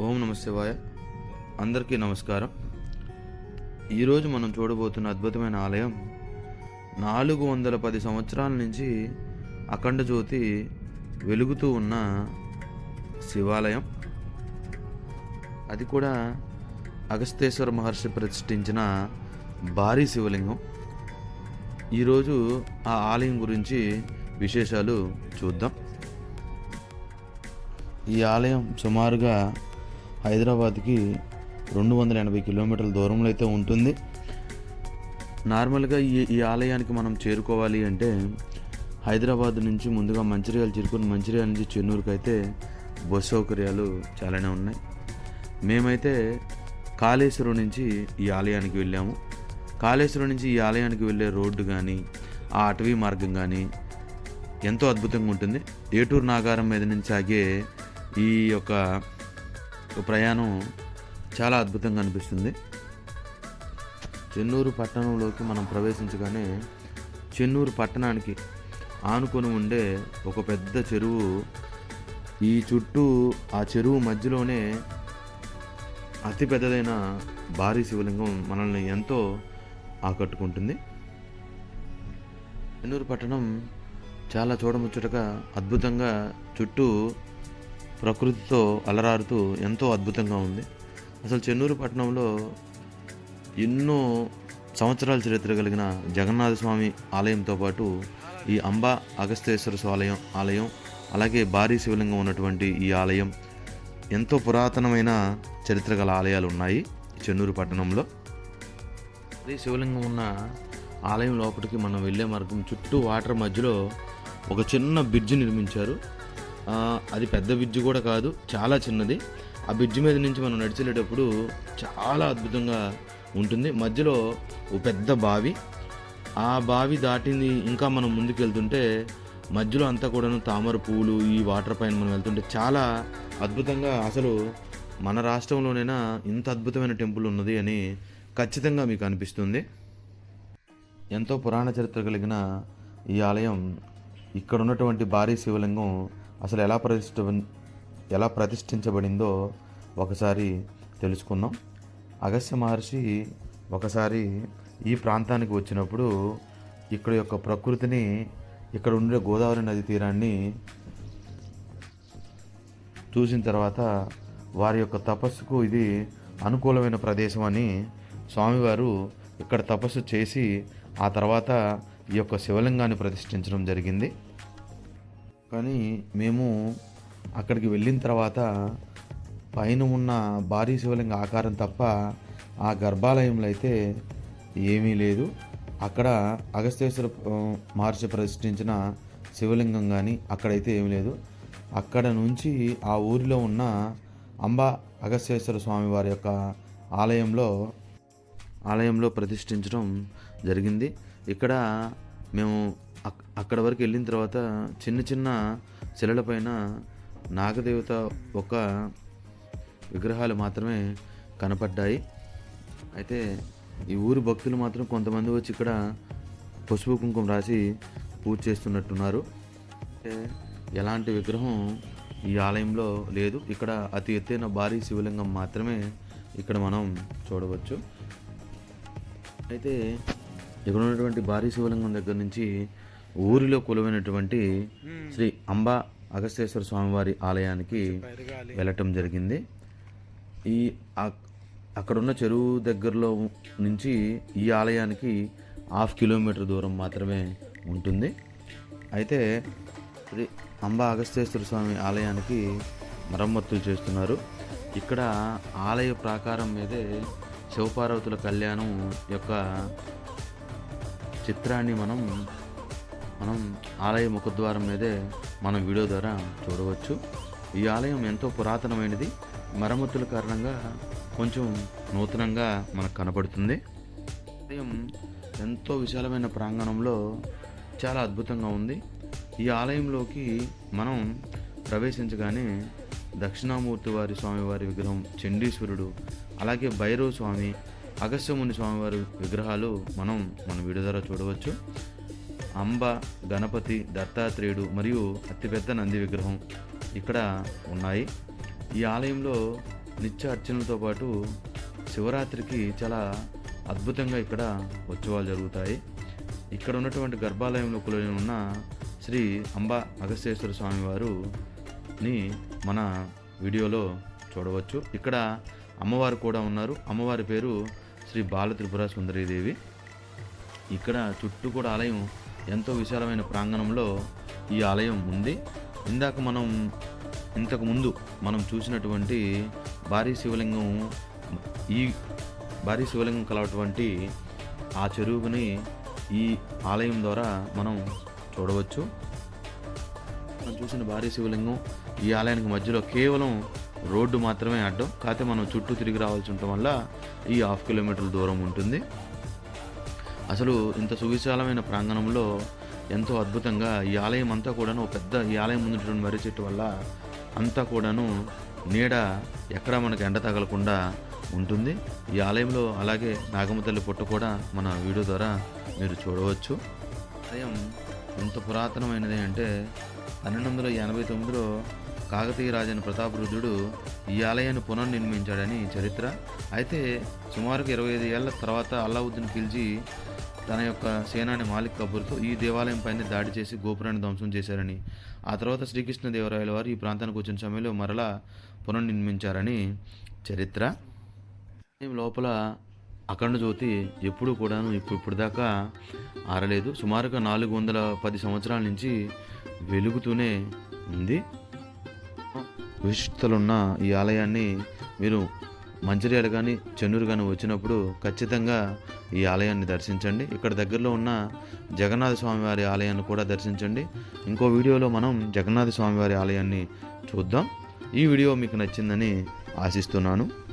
ఓం నమ శివాయ. అందరికీ నమస్కారం. ఈరోజు మనం చూడబోతున్న అద్భుతమైన ఆలయం నాలుగు వందల పది సంవత్సరాల నుంచి అఖండ జ్యోతి వెలుగుతూ ఉన్న శివాలయం. అది కూడా అగస్తేశ్వర మహర్షి ప్రతిష్ఠించిన భారీ శివలింగం. ఈరోజు ఆ ఆలయం గురించి విశేషాలు చూద్దాం. ఈ ఆలయం సుమారుగా హైదరాబాద్కి రెండు వందల ఎనభై కిలోమీటర్ల దూరంలో అయితే ఉంటుంది. నార్మల్గా ఈ ఈ ఆలయానికి మనం చేరుకోవాలి అంటే హైదరాబాద్ నుంచి ముందుగా మంచిర్యాల చేరుకుని మంచిర్యాల నుంచి చెన్నూరుకి అయితే బస్ సౌకర్యాలు చాలానే ఉన్నాయి. మేమైతే కాళేశ్వరం నుంచి ఈ ఆలయానికి వెళ్ళాము. కాళేశ్వరం నుంచి ఈ ఆలయానికి వెళ్ళే రోడ్డు కానీ ఆ అటవీ మార్గం కానీ ఎంతో అద్భుతంగా ఉంటుంది. ఏటూరు నాగారం మీద నుంచి సాగే ఈ యొక్క ప్రయాణం చాలా అద్భుతంగా అనిపిస్తుంది. చెన్నూరు పట్టణంలోకి మనం ప్రవేశించగానే చెన్నూరు పట్టణానికి ఆనుకొని ఉండే ఒక పెద్ద చెరువు ఈ చుట్టూ ఆ చెరువు మధ్యలోనే అతి పెద్దదైన భారీ శివలింగం మనల్ని ఎంతో ఆకట్టుకుంటుంది. చెన్నూరు పట్టణం చాలా చూడముచ్చటగా అద్భుతంగా చుట్టూ ప్రకృతితో అలరారుతూ ఎంతో అద్భుతంగా ఉంది. అసలు చెన్నూరు పట్టణంలో ఎన్నో సంవత్సరాల చరిత్ర కలిగిన జగన్నాథ స్వామి ఆలయంతో పాటు ఈ అంబా అగస్తేశ్వర స్వాలయం ఆలయం అలాగే భారీ శివలింగం ఉన్నటువంటి ఈ ఆలయం ఎంతో పురాతనమైన చరిత్ర గల ఆలయాలు ఉన్నాయి చెన్నూరు పట్టణంలో. అదే శివలింగం ఉన్న ఆలయం లోపలికి మనం వెళ్ళే మార్గం చుట్టూ వాటర్ మధ్యలో ఒక చిన్న బ్రిడ్జ్ నిర్మించారు. అది పెద్ద బ్రిడ్జ్ కూడా కాదు చాలా చిన్నది. ఆ బ్రిడ్జ్ మీద నుంచి మనం నడిచేటప్పుడు చాలా అద్భుతంగా ఉంటుంది. మధ్యలో ఒక పెద్ద బావి. ఆ బావి దాటింది ఇంకా మనం ముందుకు వెళ్తుంటే మధ్యలో అంతా కూడాను తామర పువ్వులు ఈ వాటర్ పైన మనం వెళ్తుంటే చాలా అద్భుతంగా అసలు మన రాష్ట్రంలోనైనా ఇంత అద్భుతమైన టెంపుల్ ఉన్నది అని ఖచ్చితంగా మీకు అనిపిస్తుంది. ఎంతో పురాణ చరిత్ర కలిగిన ఈ ఆలయం ఇక్కడ ఉన్నటువంటి భారీ శివలింగం అసలు ఎలా ప్రతిష్ఠ ఎలా ప్రతిష్ఠించబడిందో ఒకసారి తెలుసుకుందాం. అగస్త్య మహర్షి ఒకసారి ఈ ప్రాంతానికి వచ్చినప్పుడు ఇక్కడ యొక్క ప్రకృతిని ఇక్కడ ఉండే గోదావరి నది తీరాన్ని చూసిన తర్వాత వారి యొక్క తపస్సుకు ఇది అనుకూలమైన ప్రదేశం అని స్వామివారు ఇక్కడ తపస్సు చేసి ఆ తర్వాత ఈ యొక్క శివలింగాన్ని ప్రతిష్ఠించడం జరిగింది. కానీ మేము అక్కడికి వెళ్ళిన తర్వాత పైన ఉన్న భారీ శివలింగ ఆకారం తప్ప ఆ గర్భాలయంలో అయితే ఏమీ లేదు. అక్కడ అగస్తేశ్వర మహర్షి ప్రతిష్ఠించిన శివలింగం కానీ అక్కడైతే ఏమీ లేదు. అక్కడ నుంచి ఆ ఊరిలో ఉన్న అంబా అగస్తేశ్వర స్వామి వారి యొక్క ఆలయంలో ఆలయంలో ప్రతిష్ఠించడం జరిగింది. ఇక్కడ మేము అక్కడ వరకు వెళ్ళిన తర్వాత చిన్న చిన్న శిలలపైన నాగదేవత ఒక విగ్రహాలు మాత్రమే కనపడ్డాయి. అయితే ఈ ఊరి భక్తులు మాత్రం కొంతమంది వచ్చి ఇక్కడ పసుపు కుంకుమ రాసి పూజ చేస్తున్నట్టున్నారు. ఎలాంటి విగ్రహం ఈ ఆలయంలో లేదు. ఇక్కడ అతి ఎత్తైన భారీ శివలింగం మాత్రమే ఇక్కడ మనం చూడవచ్చు. అయితే ఇక్కడ ఉన్నటువంటి భారీ శివలింగం దగ్గర నుంచి ఊరిలో కొలువైనటువంటి శ్రీ అంబా అగస్తేశ్వర స్వామివారి ఆలయానికి వెళ్ళటం జరిగింది. ఈ అక్- అక్కడున్న చెరువు దగ్గరలో నుంచి ఈ ఆలయానికి హాఫ్ కిలోమీటర్ దూరం మాత్రమే ఉంటుంది. అయితే శ్రీ అంబా అగస్తేశ్వర స్వామి ఆలయానికి మరమ్మతులు చేస్తున్నారు. ఇక్కడ ఆలయ ప్రాకారం మీదే శివపార్వతుల కళ్యాణం యొక్క చిత్రాన్ని మనం మనం ఆలయ ముఖద్వారం మీదే మనం వీడియో ద్వారా చూడవచ్చు. ఈ ఆలయం ఎంతో పురాతనమైనది. మరమ్మతుల కారణంగా కొంచెం నూతనంగా మనకు కనబడుతుంది. ఆలయం ఎంతో విశాలమైన ప్రాంగణంలో చాలా అద్భుతంగా ఉంది. ఈ ఆలయంలోకి మనం ప్రవేశించగానే దక్షిణామూర్తి వారి స్వామివారి విగ్రహం చండీశ్వరుడు అలాగే భైరవ స్వామి అగస్త్యముని స్వామివారి విగ్రహాలు మనం మన వీడియో ద్వారా చూడవచ్చు. అంబ గణపతి దత్తాత్రేయుడు మరియు అతిపెద్ద నంది విగ్రహం ఇక్కడ ఉన్నాయి. ఈ ఆలయంలో నిత్య అర్చనలతో పాటు శివరాత్రికి చాలా అద్భుతంగా ఇక్కడ ఉత్సవాలు జరుగుతాయి. ఇక్కడ ఉన్నటువంటి గర్భాలయంలో కొలువై ఉన్న శ్రీ అంబా అగస్తేశ్వర స్వామి వారుని మన వీడియోలో చూడవచ్చు. ఇక్కడ అమ్మవారు కూడా ఉన్నారు. అమ్మవారి పేరు శ్రీ బాల త్రిపుర సుందరీదేవి. ఇక్కడ చుట్టూ కూడా ఆలయం ఎంతో విశాలమైన ప్రాంగణంలో ఈ ఆలయం ఉంది. ఇందాక మనం ఇంతకు ముందు మనం చూసినటువంటి భారీ శివలింగం ఈ భారీ శివలింగం కలవటువంటి ఆ చెరువుని ఈ ఆలయం ద్వారా మనం చూడవచ్చు. మనం చూసిన భారీ శివలింగం ఈ ఆలయానికి మధ్యలో కేవలం రోడ్డు మాత్రమే అడ్డం కాకపోతే మనం చుట్టూ తిరిగి రావాల్సి ఉండటం వల్ల ఈ హాఫ్ కిలోమీటర్ల దూరం ఉంటుంది. అసలు ఇంత సువిశాలమైన ప్రాంగణంలో ఎంతో అద్భుతంగా ఈ ఆలయం అంతా కూడాను ఒక పెద్ద ఈ ఆలయం ముందుటువంటి మర్రి చెట్టు వల్ల అంతా కూడాను నీడ ఎక్కడా మనకు ఎండ తగలకుండా ఉంటుంది. ఈ ఆలయంలో అలాగే నాగమ్మ తల్లి పొట్టు కూడా మన వీడియో ద్వారా మీరు చూడవచ్చు. ఆలయం ఎంత పురాతనమైనది అంటే పన్నెండు వందల ఎనభై తొమ్మిదిలో కాకతీయ రాజైన ప్రతాపరుద్రుడు ఈ ఆలయాన్ని పునర్నిర్మించాడని చరిత్ర. అయితే సుమారుకు ఇరవై ఐదు ఏళ్ళ తర్వాత అల్లావుద్దీన్ ఖిల్జీ తన యొక్క సేనాని మాలిక్ కబూర్తో ఈ దేవాలయం పైన దాడి చేసి గోపురాన్ని ధ్వంసం చేశారని ఆ తర్వాత శ్రీకృష్ణదేవరాయల వారు ఈ ప్రాంతానికి వచ్చిన సమయంలో మరలా పునర్నిర్మించారని చరిత్ర. లోపల అఖండ జ్యోతి ఎప్పుడూ కూడాను ఇప్పుడు ఇప్పుడు దాకా ఆరలేదు. సుమారుగా నాలుగు వందల పది సంవత్సరాల నుంచి వెలుగుతూనే ఉంది. విశిష్టతలున్న ఈ ఆలయాన్ని మీరు మంచిర్యాల కానీ చెన్నూరు కానీ వచ్చినప్పుడు ఖచ్చితంగా ఈ ఆలయాన్ని దర్శించండి. ఇక్కడ దగ్గరలో ఉన్న జగన్నాథ స్వామివారి ఆలయాన్ని కూడా దర్శించండి. ఇంకో వీడియోలో మనం జగన్నాథ స్వామివారి ఆలయాన్ని చూద్దాం. ఈ వీడియో మీకు నచ్చిందని ఆశిస్తున్నాను.